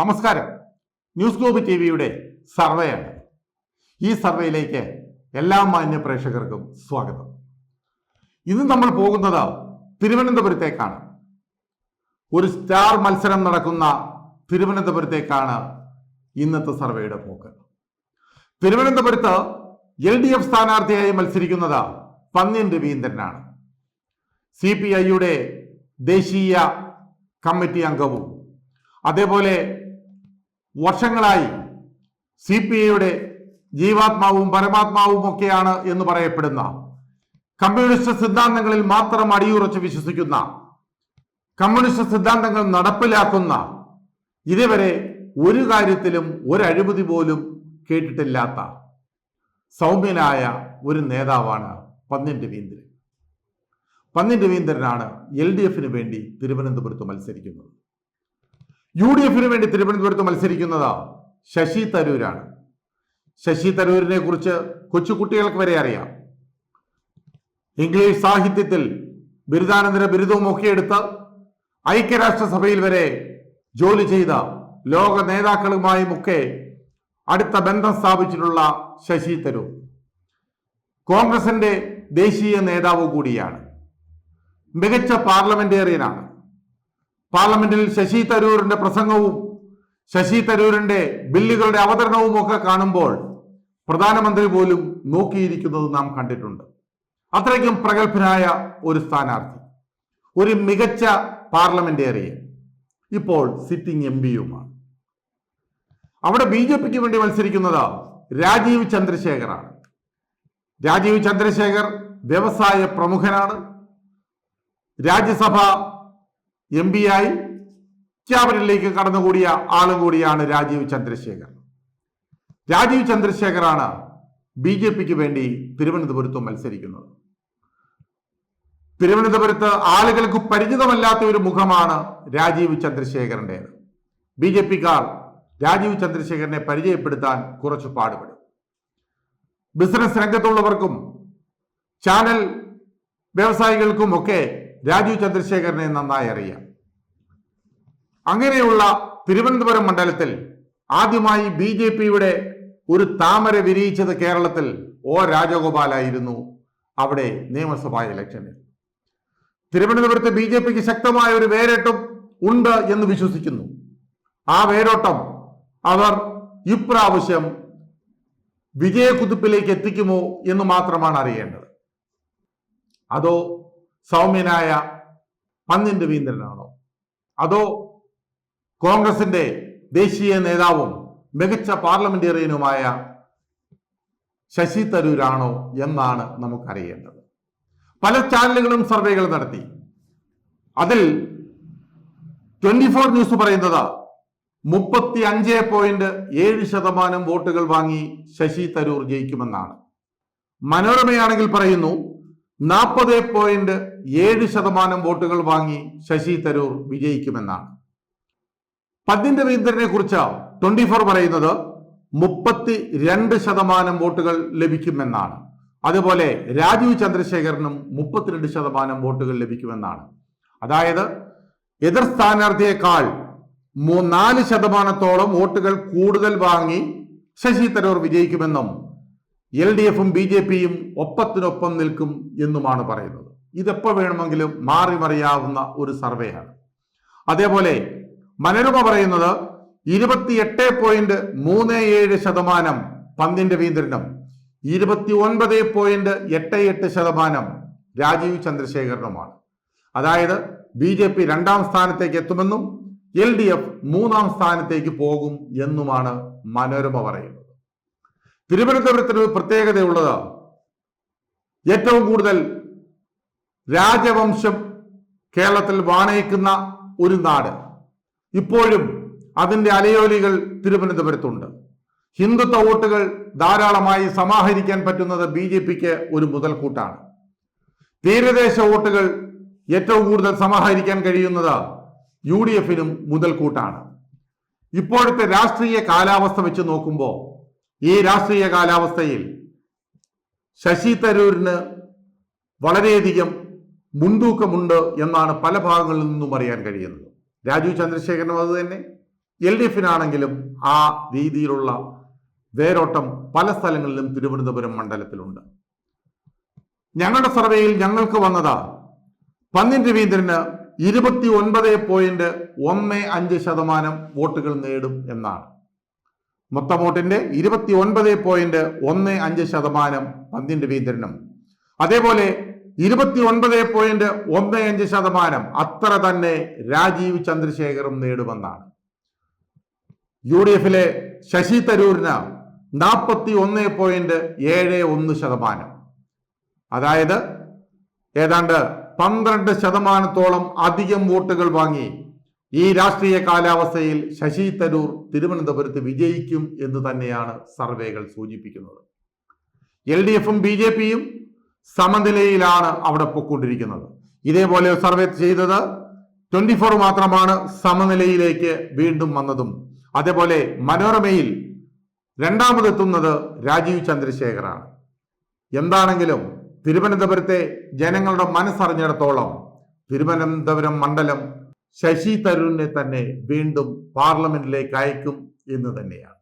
നമസ്കാരം. News globe T വിയുടെ സർവേയാണ്. ഈ സർവേയിലേക്ക് എല്ലാ മാന്യ പ്രേക്ഷകർക്കും സ്വാഗതം. ഇന്ന് നമ്മൾ പോകുന്നത് തിരുവനന്തപുരത്തേക്കാണ്. ഒരു സ്റ്റാർ മത്സരം നടക്കുന്ന തിരുവനന്തപുരത്തേക്കാണ് ഇന്നത്തെ സർവേയുടെ പോക്ക്. തിരുവനന്തപുരത്ത് എൽ ഡി എഫ് സ്ഥാനാർത്ഥിയായി മത്സരിക്കുന്നത് പന്ന്യൻ രവീന്ദ്രനാണ്. സി പി ഐയുടെ ദേശീയ കമ്മിറ്റി അംഗവും അതേപോലെ വർഷങ്ങളായി സി പി ഐയുടെ ജീവാത്മാവും പരമാത്മാവും ഒക്കെയാണ് എന്ന് പറയപ്പെടുന്ന കമ്മ്യൂണിസ്റ്റ് സിദ്ധാന്തങ്ങളിൽ മാത്രം അടിയുറച്ച് വിശ്വസിക്കുന്ന കമ്മ്യൂണിസ്റ്റ് സിദ്ധാന്തങ്ങൾ നടപ്പിലാക്കുന്ന ഇതുവരെ ഒരു കാര്യത്തിലും ഒരഴിമതി പോലും കേട്ടിട്ടില്ലാത്ത സൗമ്യനായ ഒരു നേതാവാണ് പന്നിൻ രവീന്ദ്രൻ പന്നിൻ രവീന്ദ്രനാണ് എൽ ഡി എഫിന് വേണ്ടി തിരുവനന്തപുരത്ത് മത്സരിക്കുന്നത്. യു ഡി എഫിന് വേണ്ടി തിരുവനന്തപുരത്ത് മത്സരിക്കുന്നത് ശശി തരൂരാണ്. ശശി തരൂരിനെ കുറിച്ച് കൊച്ചുകുട്ടികൾക്ക് വരെ അറിയാം. ഇംഗ്ലീഷ് സാഹിത്യത്തിൽ ബിരുദാനന്തര ബിരുദവും ഒക്കെ എടുത്ത് ഐക്യരാഷ്ട്രസഭയിൽ വരെ ജോലി ചെയ്ത ലോക നേതാക്കളുമായുമൊക്കെ അടുത്ത ബന്ധം സ്ഥാപിച്ചിട്ടുള്ള ശശി തരൂർ. കോൺഗ്രസിന്റെ ദേശീയ നേതാവ് കൂടിയാണ്. മികച്ച പാർലമെന്റേറിയനാണ്. പാർലമെന്റിൽ ശശി തരൂരിന്റെ പ്രസംഗവും ശശി തരൂരിന്റെ ബില്ലുകളുടെ അവതരണവും ഒക്കെ കാണുമ്പോൾ പ്രധാനമന്ത്രി പോലും നോക്കിയിരിക്കുന്നത് നാം കണ്ടിട്ടുണ്ട്. അത്രയ്ക്കും പ്രഗത്ഭനായ ഒരു സ്ഥാനാർത്ഥി ഒരു മികച്ച പാർലമെന്റേറിയൻ ഇപ്പോൾ സിറ്റിംഗ് എം പിയുമാണ്. അവിടെ ബി ജെ പിക്ക് വേണ്ടി മത്സരിക്കുന്നത് രാജീവ് ചന്ദ്രശേഖറാണ്. രാജീവ് ചന്ദ്രശേഖർ വ്യവസായ പ്രമുഖനാണ്. രാജ്യസഭ എം പി ആയി ക്യാബിനറ്റിലേക്ക് കടന്നുകൂടിയ ആളും കൂടിയാണ് രാജീവ് ചന്ദ്രശേഖർ. രാജീവ് ചന്ദ്രശേഖറാണ് ബി ജെ പിക്ക് വേണ്ടി തിരുവനന്തപുരത്ത് മത്സരിക്കുന്നത്. തിരുവനന്തപുരത്ത് ആളുകൾക്ക് പരിചിതമല്ലാത്ത ഒരു മുഖമാണ് രാജീവ് ചന്ദ്രശേഖരന്റേത് ബി ജെ പിക്കാർ രാജീവ് ചന്ദ്രശേഖരനെ പരിചയപ്പെടുത്താൻ കുറച്ച് പാടുപെടും. ബിസിനസ് രംഗത്തുള്ളവർക്കും ചാനൽ വ്യവസായികൾക്കും ഒക്കെ രാജീവ് ചന്ദ്രശേഖരനെ നന്നായി അറിയാം. അങ്ങനെയുള്ള തിരുവനന്തപുരം മണ്ഡലത്തിൽ ആദ്യമായി ബി ജെ പിയുടെ ഒരു താമര വിരിയിച്ചത് കേരളത്തിൽ ഒ രാജഗോപാലായിരുന്നു അവിടെ നിയമസഭാ ഇലക്ഷനിൽ. തിരുവനന്തപുരത്ത് ബി ജെ പിക്ക് ശക്തമായ ഒരു വേരോട്ടം ഉണ്ട് എന്ന് വിശ്വസിക്കുന്നു. ആ വേരോട്ടം അവർ ഇപ്രാവശ്യം വിജയക്കുതിപ്പിലേക്ക് എത്തിക്കുമോ എന്ന് മാത്രമാണ് അറിയേണ്ടത്. അതോ സൗമ്യനായ പന്നിൻ രവീന്ദ്രനാണോ അതോ കോൺഗ്രസിന്റെ ദേശീയ നേതാവും മികച്ച പാർലമെന്റേറിയനുമായ ശശി തരൂരാണോ എന്നാണ് നമുക്കറിയേണ്ടത്. പല ചാനലുകളും സർവേകൾ നടത്തി. അതിൽ ട്വന്റി ഫോർ ന്യൂസ് പറയുന്നത് മുപ്പത്തി അഞ്ച് പോയിന്റ് ഏഴ് ശതമാനം വോട്ടുകൾ വാങ്ങി ശശി തരൂർ ജയിക്കുമെന്നാണ്. മനോരമയാണെങ്കിൽ പറയുന്നു നാൽപ്പത് പോയിന്റ് ഏഴ് ശതമാനം വോട്ടുകൾ വാങ്ങി ശശി തരൂർ വിജയിക്കുമെന്നാണ്. പദ്യൻ രവീന്ദ്രനെ കുറിച്ച് ട്വന്റി ഫോർ പറയുന്നത് മുപ്പത്തി രണ്ട് ശതമാനം വോട്ടുകൾ ലഭിക്കുമെന്നാണ്. അതുപോലെ രാജീവ് ചന്ദ്രശേഖരനും മുപ്പത്തിരണ്ട് ശതമാനം വോട്ടുകൾ ലഭിക്കുമെന്നാണ്. അതായത് എതിർ സ്ഥാനാർത്ഥിയേക്കാൾ നാല് ശതമാനത്തോളം വോട്ടുകൾ കൂടുതൽ വാങ്ങി ശശി തരൂർ വിജയിക്കുമെന്നും എൽ ഡി എഫും ബി ജെ പിയും ഒപ്പത്തിനൊപ്പം നിൽക്കും എന്നുമാണ് പറയുന്നത്. ഇതെപ്പോൾ വേണമെങ്കിലും മാറി മറിയാവുന്ന ഒരു സർവേയാണ്. അതേപോലെ മനോരമ പറയുന്നത് ഇരുപത്തിയെട്ട് പോയിന്റ് മൂന്ന് ഏഴ് ശതമാനം പന്തിന്റെ വീന്തിരണം ഇരുപത്തി ഒൻപത് പോയിന്റ് എട്ട് എട്ട് ശതമാനം രാജീവ് ചന്ദ്രശേഖരനുമാണ്. അതായത് ബി ജെ പി രണ്ടാം സ്ഥാനത്തേക്ക് എത്തുമെന്നും എൽ ഡി എഫ് മൂന്നാം സ്ഥാനത്തേക്ക് പോകും എന്നുമാണ് മനോരമ പറയുന്നത്. തിരുവനന്തപുരത്തിന് പ്രത്യേകതയുള്ളത്. ഏറ്റവും കൂടുതൽ രാജവംശം കേരളത്തിൽ വാണയിക്കുന്ന ഒരു നാട്. ഇപ്പോഴും അതിന്റെ അലയോലികൾ തിരുവനന്തപുരത്തുണ്ട്. ഹിന്ദുത്വ വോട്ടുകൾ ധാരാളമായി സമാഹരിക്കാൻ പറ്റുന്നത് ബി ജെ പിക്ക് ഒരു മുതൽക്കൂട്ടാണ്. തീരദേശ വോട്ടുകൾ ഏറ്റവും കൂടുതൽ സമാഹരിക്കാൻ കഴിയുന്നത് യു ഡി എഫിനും മുതൽക്കൂട്ടാണ്. ഇപ്പോഴത്തെ രാഷ്ട്രീയ കാലാവസ്ഥ വെച്ച് നോക്കുമ്പോൾ ഈ രാഷ്ട്രീയ കാലാവസ്ഥയിൽ ശശി തരൂരിന് വളരെയധികം മുൻതൂക്കമുണ്ട് എന്നാണ് പല ഭാഗങ്ങളിൽ നിന്നും അറിയാൻ കഴിയുന്നത്. രാജു ചന്ദ്രശേഖരനും അത് തന്നെ. എൽ ഡി എഫിനാണെങ്കിലും ആ രീതിയിലുള്ള വേരോട്ടം പല സ്ഥലങ്ങളിലും തിരുവനന്തപുരം മണ്ഡലത്തിലുണ്ട്. ഞങ്ങളുടെ സർവേയിൽ ഞങ്ങൾക്ക് വന്നതാ പന്നിൻ രവീന്ദ്രന് ഇരുപത്തി ഒൻപത് പോയിന്റ് ഒന്ന് അഞ്ച് ശതമാനം വോട്ടുകൾ നേടും എന്നാണ്. മൊത്തം വോട്ടിന്റെ ഇരുപത്തി ഒൻപത് പോയിന്റ് ഒന്ന് അഞ്ച് ശതമാനം പന്തിൻ രവീന്ദ്രനും അതേപോലെ ഇരുപത്തി ഒൻപത് പോയിന്റ് ഒന്ന് അഞ്ച് ശതമാനം അത്ര തന്നെ രാജീവ് ചന്ദ്രശേഖറും നേടുമെന്നാണ്. യു ഡി എഫിലെ ശശി തരൂരിന് നാൽപ്പത്തി ഒന്ന് പോയിന്റ് ഏഴ് ഒന്ന് ശതമാനം. അതായത് ഏതാണ്ട് പന്ത്രണ്ട് ശതമാനത്തോളം അധികം വോട്ടുകൾ വാങ്ങി ഈ രാഷ്ട്രീയ കാലാവസ്ഥയിൽ ശശി തരൂർ തിരുവനന്തപുരത്ത് വിജയിക്കും എന്ന് തന്നെയാണ് സർവേകൾ സൂചിപ്പിക്കുന്നത്. എൽ ഡി എഫും ബി ജെ പിയും സമനിലയിലാണ് അവിടെ പൊക്കൊണ്ടിരിക്കുന്നത്. ഇതേപോലെ സർവേ ചെയ്തത് ട്വന്റി ഫോർ മാത്രമാണ് സമനിലയിലേക്ക് വീണ്ടും വന്നതും. അതേപോലെ മനോരമയിൽ രണ്ടാമതെത്തുന്നത് രാജീവ് ചന്ദ്രശേഖറാണ് എന്താണെങ്കിലും തിരുവനന്തപുരത്തെ ജനങ്ങളുടെ മനസ്സറിഞ്ഞിടത്തോളം തിരുവനന്തപുരം മണ്ഡലം ശശി തരൂരിനെ തന്നെ വീണ്ടും പാർലമെന്റിലേക്ക് അയക്കും എന്ന് തന്നെയാണ്.